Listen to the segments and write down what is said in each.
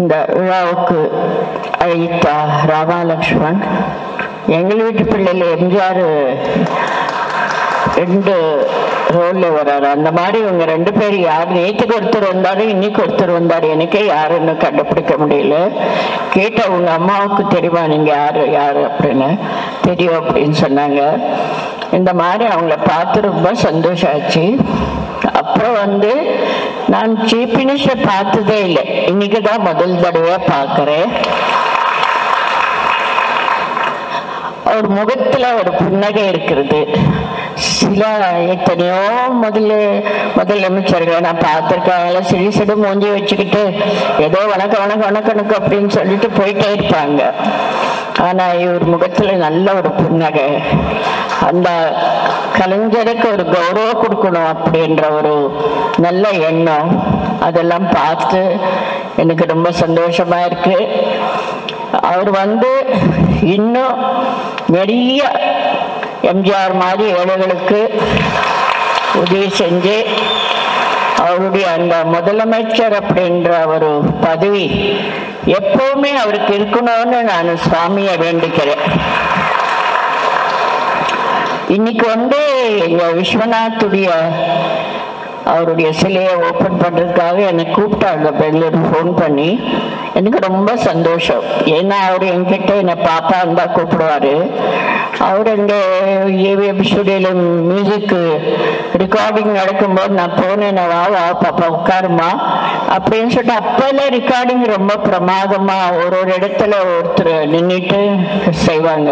இந்த விழாவுக்கு அழைத்த ராமாலக்ஷ்மன் எங்கள் வீட்டு பிள்ளையில் எம்ஜிஆர் ரெண்டு ரோல்ல வர்றாரு. அந்த மாதிரி இவங்க ரெண்டு பேர் யார்? நேற்றுக்கு ஒருத்தர் வந்தாரு இன்னைக்கு ஒருத்தர் வந்தாரு. எனக்கே யாருன்னு கண்டுபிடிக்க முடியல. கேட்ட உங்க அம்மாவுக்கு தெரியுமா? நீங்க யாரு? யாரு அப்படின்னு. தெரியும் அப்படின்னு சொன்னாங்க. இந்த மாதிரி அவங்கள பார்த்து ரொம்ப சந்தோஷம் ஆச்சு அப்புறம் வந்து நான் சீஃப் மினிஸ்டர் பார்த்ததே இல்லை. இன்னைக்கு தான் முதல் தடவையாக பார்க்குறேன். அவர் முகத்துல ஒரு புன்னகை இருக்கிறது. சில எத்தனையோ முதல்ல முதல் அமைச்சர்களை நான் பார்த்துருக்காங்கள சிறு மூஞ்சி வச்சுக்கிட்டு ஏதோ வணக்கம் வணக்கம் வணக்கணுக்கு அப்படின்னு சொல்லிட்டு போயிட்டே இருப்பாங்க. ஆனா இவர் முகத்துல நல்ல ஒரு புன்னகை. அந்த கலைஞருக்கு ஒரு கௌரவம் கொடுக்கணும் அப்படின்ற ஒரு நல்ல எண்ணம். அதெல்லாம் பார்த்து எனக்கு ரொம்ப சந்தோஷமா இருக்கு. அவர் வந்து இன்னும் நிறைய எம்ஜிஆர் மாதிரி ஏழைகளுக்கு உதவி செஞ்சு அவருடைய அந்த முதலமைச்சர் அப்படின்ற ஒரு பதவி எப்பவுமே அவருக்கு இருக்கணும்னு நான் சுவாமியை வேண்டிக்கிறேன். இன்னைக்கு வந்து எங்க விஸ்வநாத்துடைய அவருடைய சிலையை ஓப்பன் பண்ணுறதுக்காக என்னை கூப்பிட்டாங்க. பெங்களூர் ஃபோன் பண்ணி. எனக்கு ரொம்ப சந்தோஷம். ஏன்னா அவர் என்கிட்ட என்னை பாப்பா இருந்தா கூப்பிடுவாரு. அவர் எங்கே ஏவிஎம் ஸ்டுடியோவில் மியூசிக்கு ரெக்கார்டிங் நடக்கும்போது நான் போனேன். வா பாப்பா உட்காருமா அப்படின்னு சொல்லிட்டு அப்போல்லாம் ரெக்கார்டிங் ரொம்ப பிரமாதமாக ஒரு ஒரு இடத்துல ஒருத்தர் நின்றுட்டு செய்வாங்க.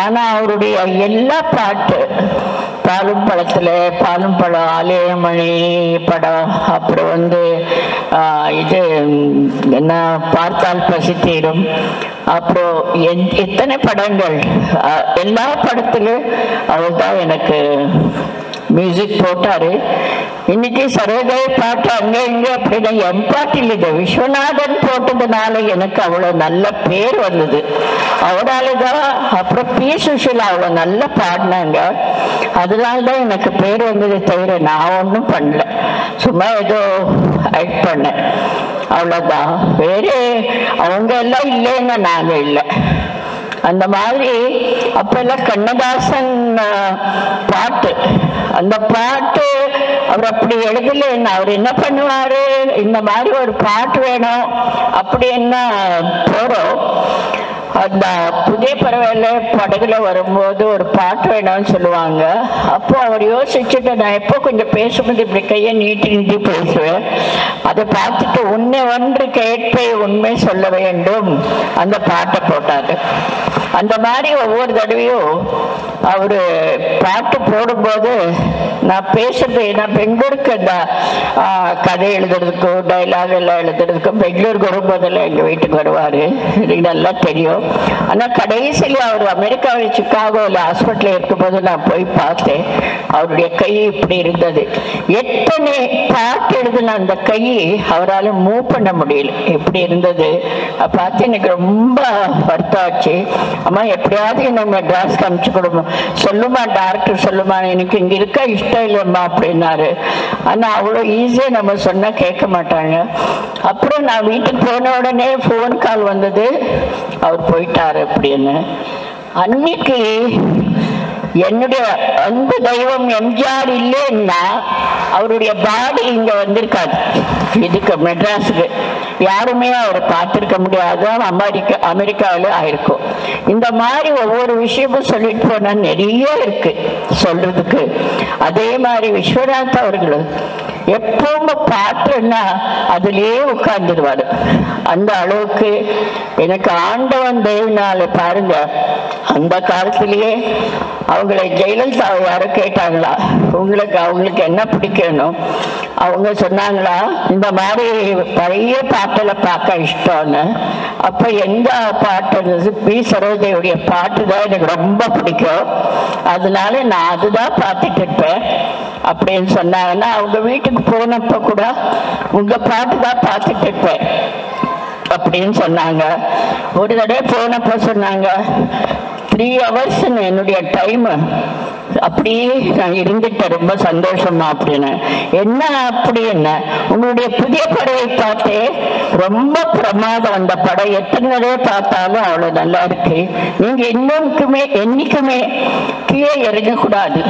ஆனா அவருடைய எல்லா பாட்டு பாலும் பழத்துல பாலும் பழம் ஆலயமணி படம். அப்புறம் வந்து இது என்ன பார்த்தால் பசி தீரும். அப்புறம் எத்தனை படங்கள் எல்லா படத்திலும் அவள் தான் எனக்கு மியூசிக் போட்டாரு. இன்னைக்கு சரோதய பாட்டு அங்கே இங்கே அப்படின்னு என் பாட்டில் விஸ்வநாதன் போட்டதுனால எனக்கு அவ்வளோ நல்ல பேர் வந்தது. அவரால் தான் அப்புறம் பி சுஷிலா அவ்வளோ நல்லா பாடினாங்க. அதனால தான் எனக்கு பேர் வந்தது தவிர நான் ஒன்றும் பண்ணல. சும்மா ஏதோ ஆக்ட் பண்ணேன். அவ்வளோதான் வேறு அவங்க எல்லாம் இல்லைன்னு நாங்கள் இல்லை. அந்த மாதிரி அப்பெல்லாம் கண்ணதாசன் பாட்டு. அந்த பாட்டு அவர் அப்படி எழுதலைன்னா அவர் என்ன பண்ணுவாரு? இந்த மாதிரி ஒரு பாட்டு வேணும். அப்படி என்ன போறோம்? அந்த புதிய பறவையில படகுல வரும்போது ஒரு பாட்டு வேணாம்னு சொல்லுவாங்க. அப்போ அவர் யோசிச்சுட்டு நான் எப்போ கொஞ்சம் பேசும்போது இப்படி கையை நீட்டி நீட்டி பேசுவேன். அதை பார்த்துட்டு உன்னை ஒன்று கேட்பை உண்மை சொல்ல வேண்டும். அந்த பாட்டை போட்டாரு. அந்த மாதிரி ஒவ்வொரு தடவையும் அவரு பாட்டு போடும்போது நான் பேசுறது நான் பெங்களூருக்கு அந்த கதை எழுதுறதுக்கும் டைலாக் எல்லாம் எழுதுறதுக்கும் பெங்களூருக்கு வரும்போதெல்லாம் எங்கள் வீட்டுக்கு வருவார். எனக்கு நல்லா தெரியும். ஆனால் கடைசியில் அவர் அமெரிக்காவில் சிக்காகோவில் ஹாஸ்பிட்டலில் இருக்கும்போது நான் போய் பார்த்தேன். அவருடைய கை இப்படி இருந்தது. எத்தனை பாட்டு எழுதின அந்த கை அவரால் மூவ் பண்ண முடியல. எப்படி இருந்தது? அதை பார்த்து எனக்கு ரொம்ப வருத்தம் ஆச்சு அம்மா எப்படியாவது என்ன மெட்ராஸ்க்கு அனுப்பிச்சு கொடுமா சொல்லுமா டாக்டர் சொல்லுமா எனக்கு இங்கே இருக்க இஷ்டம் இல்லைம்மா அப்படின்னாரு. ஆனால் அவ்வளோ ஈஸியாக நம்ம சொன்னா கேட்க மாட்டாங்க. அப்புறம் நான் வீட்டுக்கு போன உடனே ஃபோன் கால் வந்தது. அவர் போயிட்டாரு அப்படின்னு. அன்னைக்கு என்னுடைய அன்பு தெய்வம் எம்ஜிஆர் இல்லைன்னா அவருடைய பாடி இங்க வந்திருக்காது. இதுக்கு மெட்ராஸுக்கு. யாருமே அவரை பார்த்துருக்க முடியாது. அமெரிக்கா அமெரிக்காவில் ஆயிருக்கும். இந்த மாதிரி ஒவ்வொரு விஷயமும் சொல்லிட்டு போனால் நிறைய இருக்கு சொல்றதுக்கு. அதே மாதிரி விஸ்வநாத் அவர்கள் எப்பவும் பாட்டுன்னா அதுலேயே உட்கார்ந்துருவாரு. அந்த அளவுக்கு எனக்கு ஆண்டவன் தெய்வனால பாருங்க அந்த காலத்திலேயே அவங்களை ஜெயலலிதா யாரும் கேட்டாங்களா? உங்களுக்கு அவங்களுக்கு என்ன பிடிக்கணும் அவங்க சொன்னாங்களா இந்த மாதிரி பழைய பாட்டில் பார்க்க இஷ்டம்னு. அப்போ எந்த பாட்டு இருந்தது? பி. சரோஜையுடைய பாட்டு தான் எனக்கு ரொம்ப பிடிக்கும். அதனால நான் அதுதான் பார்த்துட்டு இருப்பேன் அப்படின்னு சொன்னாங்கன்னா அவங்க வீட்டுக்கு போனப்ப கூட உங்க பாட்டு தான் பார்த்துட்டு இருப்பேன் அப்படின்னு சொன்னாங்க. ஒரு தடவை போனப்ப சொன்னாங்க த்ரீ ஹவர்ஸ் என்னுடைய டைம் அப்படியே நான் இருந்துட்டேன். ரொம்ப சந்தோஷமா அப்படின்னு. என்ன அப்படி என்ன? உங்களுடைய புதிய படையை பார்த்தே ரொம்ப பிரமாதம். அந்த படம் எத்தனை தடவை பார்த்தாலும் அவ்வளவு நல்லா இருக்கு. நீங்க இன்னும்க்குமே என்னைக்குமே கீழே இறங்கக்கூடாது.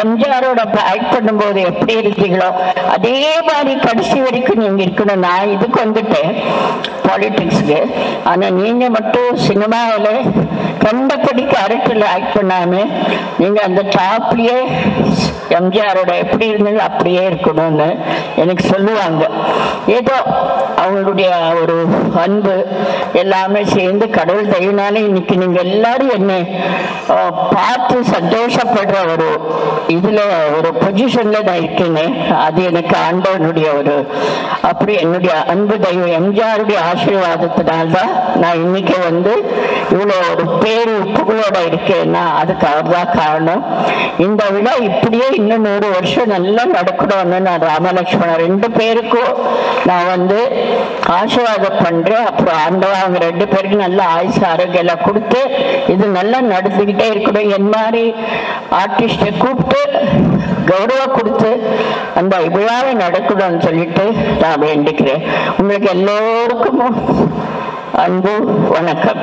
எம்ஜிஆரோட ஆக்ட் பண்ணும்போது எப்படி இருந்தீங்களோ அதே மாதிரி கடைசி வரைக்கும் நீங்க இருக்கணும். நான் இதுக்கு வந்துட்டேன். பாலிடிக்ஸ்க்கு ஆனா நீங்க மட்டும் சினிமாவில் கண்டபடி கேரக்டர்ல ஆக்ட் பண்ணாம நீங்க அந்த டாப்லயே எம்ஜிஆரோட எப்படி இருந்தது அப்படியே இருக்கணும்னு எனக்கு சொல்லுவாங்க. ஏதோ அவங்களுடைய ஒரு அன்பு எல்லாமே சேர்ந்து கடவுள் தயவுனால இன்னைக்கு நீங்க எல்லாரும் என்னை பார்த்து சந்தோஷப்படுற ஒரு இதுல ஒரு பொசிஷன்ல நான் இருக்கேனே அது எனக்கு ஆண்டவனுடைய ஒரு அப்படி என்னுடைய அன்பு தெய்வம் எம்ஜிஆருடைய ஆசீர்வாதத்தினால்தான் நான் இன்னைக்கு வந்து இவ்வளோ ஒரு பேரு புகழோட இருக்கேன்னா அதுக்கு அவர் தான் காரணம். இந்த விழா இப்படியே இன்னும் நூறு வருஷம் நல்லா நடக்கணும்னு நான் ராமலட்சுமணன் ரெண்டு பேருக்கும் நான் வந்து ஆசீர்வாதம் பண்றேன். அப்புறம் ஆண்டவன் அவங்க ரெண்டு பேருக்கு நல்ல ஆயுசு ஆரோக்கியம் எல்லாம் கொடுத்து இது நல்லா நடந்துக்கிட்டே இருக்கணும். என் மாதிரி ஆர்டிஸ்டை கூப்பிட்டு கௌரவம் கொடுத்து அந்த விழாவை நடக்கணும்னு சொல்லிட்டு நான் வேண்டிக்கிறேன். உங்களுக்கு எல்லோருக்கும் அன்பு வணக்கம்.